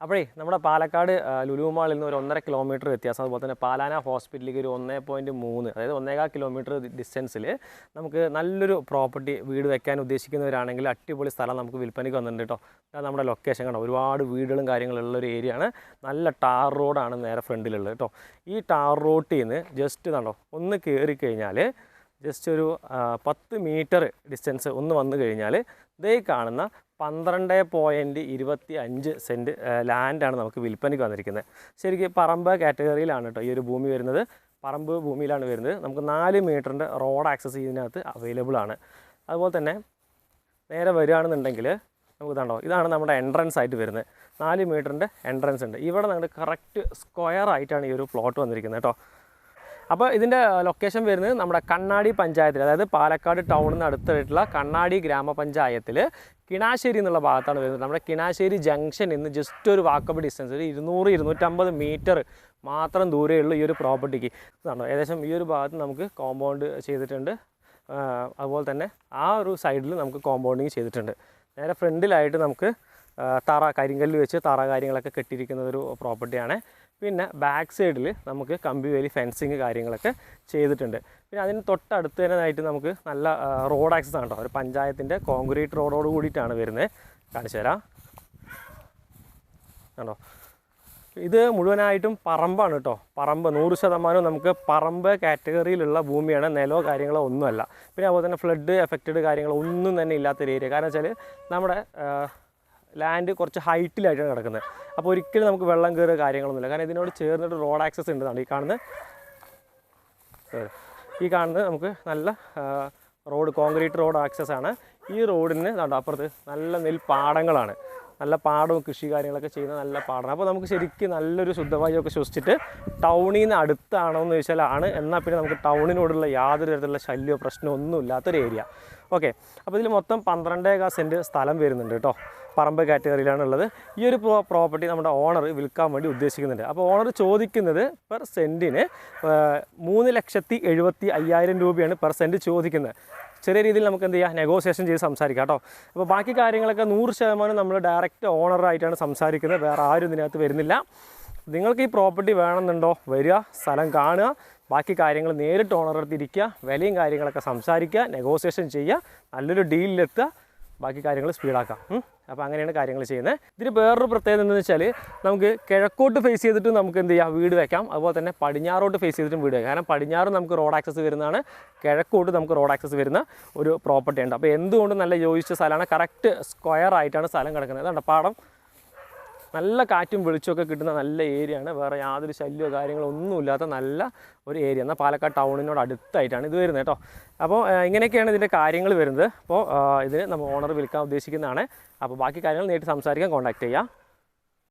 അപ്പോഴേ നമ്മുടെ പാലക്കാട് ലുലുമാളിൽ ലുലു മാളിൽ നിന്ന് ഒരു ഒന്നര കിലോമീറ്റർ വ്യത്യാസം. അതുപോലെ തന്നെ പാലാന ഹോസ്പിറ്റലിലേക്ക് ഒരു ഒന്നേ പോയിന്റ് മൂന്ന് അതായത് ഒന്നേകാൽ കിലോമീറ്റർ ഡിസ്റ്റൻസിൽ നമുക്ക് നല്ലൊരു പ്രോപ്പർട്ടി വീട് വെക്കാൻ ഉദ്ദേശിക്കുന്നവരാണെങ്കിൽ അടിപൊളി സ്ഥലം നമുക്ക് വിൽപ്പനയ്ക്ക് വന്നിട്ടുണ്ട് കേട്ടോ നമ്മുടെ ലൊക്കേഷൻ കണ്ടോ? ഒരുപാട് വീടുകളും കാര്യങ്ങളും ഉള്ള ഒരു ഏരിയ ആണ്. നല്ല ടാർ റോഡാണ് നേരെ ഫ്രണ്ടിലുള്ളത് കേട്ടോ ഈ ടാർ റോട്ടിൽ നിന്ന് ജസ്റ്റ് കണ്ടോ? ഒന്ന് കയറി കഴിഞ്ഞാൽ ജസ്റ്റ് ഒരു പത്ത് മീറ്റർ ഡിസ്റ്റൻസ് ഒന്ന് വന്നു കഴിഞ്ഞാൽ ഇതേ കാണുന്ന പന്ത്രണ്ട് പോയിന്റ് ഇരുപത്തി അഞ്ച് സെന്റ് ലാൻഡാണ് നമുക്ക് വിൽപ്പനയ്ക്ക് വന്നിരിക്കുന്നത്. ശരിക്കും പറമ്പ് കാറ്റഗറിയിലാണ് കേട്ടോ ഈ ഒരു ഭൂമി വരുന്നത്. പറമ്പ് ഭൂമിയിലാണ് വരുന്നത്. നമുക്ക് നാല് മീറ്ററിന്റെ റോഡ് ആക്സസ് ഇതിനകത്ത് അവൈലബിൾ ആണ്. അതുപോലെ തന്നെ നേരെ വരികയാണെന്നുണ്ടെങ്കിൽ നമുക്ക് ഇതാണോ ഇതാണ് നമ്മുടെ എൻട്രൻസ് ആയിട്ട് വരുന്നത്. നാല് മീറ്ററിന്റെ എൻട്രൻസ് ഉണ്ട്. ഇവിടെ നമ്മുടെ കറക്റ്റ് സ്ക്വയർ ആയിട്ടാണ് ഈ ഒരു പ്ലോട്ട് വന്നിരിക്കുന്നത് കേട്ടോ. അപ്പോൾ ഇതിന്റെ ലൊക്കേഷൻ വരുന്നത് നമ്മുടെ കണ്ണാടി പഞ്ചായത്തിൽ അതായത് പാലക്കാട് ടൗണിൽ നിന്ന് അടുത്തായിട്ടുള്ള കണ്ണാടി ഗ്രാമപഞ്ചായത്തിൽ കിണാശ്ശേരി എന്നുള്ള ഭാഗത്താണ് വരുന്നത്. നമ്മുടെ കിണാശ്ശേരി ജംഗ്ഷൻ ഇന്ന് ജസ്റ്റ് ഒരു വാക്കബിൾ ഡിസ്റ്റൻസ് ഒരു ഇരുന്നൂറ് ഇരുന്നൂറ്റമ്പത് മീറ്റർ മാത്രം ദൂരെയുള്ള ഈ ഒരു പ്രോപ്പർട്ടിക്ക് ഇതാണോ. ഏകദേശം ഈ ഒരു ഭാഗത്ത് നമുക്ക് കോമ്പൗണ്ട് ചെയ്തിട്ടുണ്ട്. അതുപോലെ തന്നെ ആ ഒരു സൈഡിൽ നമുക്ക് കോമ്പൗണ്ടിങ് ചെയ്തിട്ടുണ്ട്. നേരെ ഫ്രണ്ടിലായിട്ട് നമുക്ക് തറ കരിങ്കല്ല് വെച്ച് തറ കാര്യങ്ങളൊക്കെ കെട്ടിയിരിക്കുന്ന ഒരു പ്രോപ്പർട്ടിയാണ് പിന്നെ ബാക്ക് സൈഡിൽ നമുക്ക് കമ്പി വേലി ഫെൻസിങ് കാര്യങ്ങളൊക്കെ ചെയ്തിട്ടുണ്ട്. പിന്നെ അതിന് തൊട്ടടുത്ത് തന്നെ ആയിട്ട് നമുക്ക് നല്ല റോഡ് ആക്സസ് ആണ് കേട്ടോ ഒരു പഞ്ചായത്തിന്റെ കോൺക്രീറ്റ് റോഡോട് കൂടിയിട്ടാണ് വരുന്നത് കാണിച്ചു തരാം. കണ്ടോ? ഇത് മുഴുവനായിട്ടും പറമ്പാണ് കേട്ടോ പറമ്പ് നൂറ് ശതമാനവും നമുക്ക് പറമ്പ് കാറ്റഗറിയിലുള്ള ഭൂമിയാണ്. നിലോ കാര്യങ്ങളോ ഒന്നുമല്ല. പിന്നെ അതുപോലെ തന്നെ ഫ്ലഡ് എഫക്റ്റഡ് കാര്യങ്ങളോ ഒന്നും തന്നെ ഇല്ലാത്തൊരു ഏരിയ കാരണം വെച്ചാൽ നമ്മുടെ ലാൻഡ് കുറച്ച് ഹൈറ്റിലായിട്ടാണ് കിടക്കുന്നത്. അപ്പോൾ ഒരിക്കലും നമുക്ക് വെള്ളം കയറുക കാര്യങ്ങളൊന്നുമില്ല. കാരണം ഇതിനോട് ചേർന്നിട്ട് റോഡ് ആക്സസ് ഉണ്ടെന്നാണ് ഈ കാണുന്നത്. ഈ കാണുന്നത് നമുക്ക് നല്ല റോഡ് കോൺക്രീറ്റ് റോഡ് ആക്സസ് ആണ്. ഈ റോഡിന് അപ്പുറത്ത് നല്ല നെൽപ്പാടങ്ങളാണ്. നല്ല പാടവും കൃഷി കാര്യങ്ങളൊക്കെ ചെയ്യുന്ന നല്ല പാടാണ്. അപ്പോൾ നമുക്ക് ശരിക്കും നല്ലൊരു ശുദ്ധവായുവൊക്കെ ശ്വസിച്ചിട്ട് ടൗണിൽ നിന്ന് അടുത്താണോ എന്ന് ചോദിച്ചാൽ ആണ്. എന്നാൽ പിന്നെ നമുക്ക് ടൗണിനോടുള്ള യാതൊരു തരത്തിലുള്ള ശല്യമോ പ്രശ്നമോ ഒന്നും ഇല്ലാത്തൊരു ഏരിയ. ഓക്കെ. അപ്പോൾ ഇതിൽ മൊത്തം പന്ത്രണ്ടേകാ സെന്റ് സ്ഥലം വരുന്നുണ്ട് കേട്ടോ. പറമ്പ് കാറ്റഗറിയിലാണ് ഉള്ളത് ഈ ഒരു പ്രോ പ്രോപ്പർട്ടി നമ്മുടെ ഓണർ വിൽക്കാൻ വേണ്ടി ഉദ്ദേശിക്കുന്നുണ്ട്. അപ്പോൾ ഓണർ ചോദിക്കുന്നത് പെർ സെന്റിന് മൂന്ന് ലക്ഷത്തി എഴുപത്തി അയ്യായിരം രൂപയാണ് പെർ സെന്റ് ചോദിക്കുന്നത്. ചെറിയ രീതിയിൽ നമുക്ക് എന്ത് ചെയ്യാം നെഗോസിയേഷൻ ചെയ്ത് സംസാരിക്കാം കേട്ടോ. അപ്പോൾ ബാക്കി കാര്യങ്ങളൊക്കെ നൂറ് ശതമാനം നമ്മൾ ഡയറക്റ്റ് ഓണറായിട്ടാണ് സംസാരിക്കുന്നത്. വേറെ ആരും ഇതിനകത്ത് വരുന്നില്ല. നിങ്ങൾക്ക് ഈ പ്രോപ്പർട്ടി വേണമെന്നുണ്ടോ? വരിക സ്ഥലം കാണുക. ബാക്കി കാര്യങ്ങൾ നേരിട്ട് ഓണറെടുത്തിരിക്കുക വിലയും കാര്യങ്ങളൊക്കെ സംസാരിക്കുക നെഗോസിയേഷൻ ചെയ്യുക. നല്ലൊരു ഡീലിലെത്തുക ബാക്കി കാര്യങ്ങൾ സ്പീഡാക്കാം. അപ്പോൾ അങ്ങനെയാണ് കാര്യങ്ങൾ ചെയ്യുന്നത്. ഇതിന് വേറൊരു പ്രത്യേകത എന്താണെന്ന് വെച്ചാൽ നമുക്ക് കിഴക്കോട്ട് ഫേസ് ചെയ്തിട്ട് നമുക്ക് എന്ത് ചെയ്യാം? വീട് വെക്കാം. അതുപോലെ തന്നെ പടിഞ്ഞാറോട്ട് ഫേസ് ചെയ്തിട്ടും വീട് വെക്കാം. കാരണം പടിഞ്ഞാറ് നമുക്ക് റോഡ് ആക്സസ് വരുന്നതാണ്. കിഴക്കോട്ട് നമുക്ക് റോഡ് ആക്സസ് വരുന്ന ഒരു പ്രോപ്പർട്ടി ഉണ്ട്. അപ്പോൾ എന്തുകൊണ്ടും നല്ല യോജിച്ച സ്ഥലമാണ്? കറക്റ്റ് സ്ക്വയർ ആയിട്ടാണ് സ്ഥലം കിടക്കുന്നത്. അതുകൊണ്ട് പാടം. നല്ല കാറ്റും വെളിച്ചമൊക്കെ കിട്ടുന്ന നല്ല ഏരിയ ആണ് വേറെ യാതൊരു ശല്യമോ കാര്യങ്ങളോ ഒന്നുമില്ലാത്ത നല്ല ഒരു ഏരിയ. എന്നാൽ പാലക്കാട് ടൗണിനോട് അടുത്തായിട്ടാണ് ഇത് വരുന്നത് കേട്ടോ. അപ്പോൾ ഇങ്ങനെയൊക്കെയാണ് ഇതിന്റെ കാര്യങ്ങൾ വരുന്നത്. അപ്പോൾ ഇതിന് നമ്മൾ ഓണർ വിൽക്കാൻ ഉദ്ദേശിക്കുന്നതാണ്. അപ്പോൾ ബാക്കി കാര്യങ്ങൾ നേരിട്ട് സംസാരിക്കാൻ കോൺടാക്ട് ചെയ്യാം.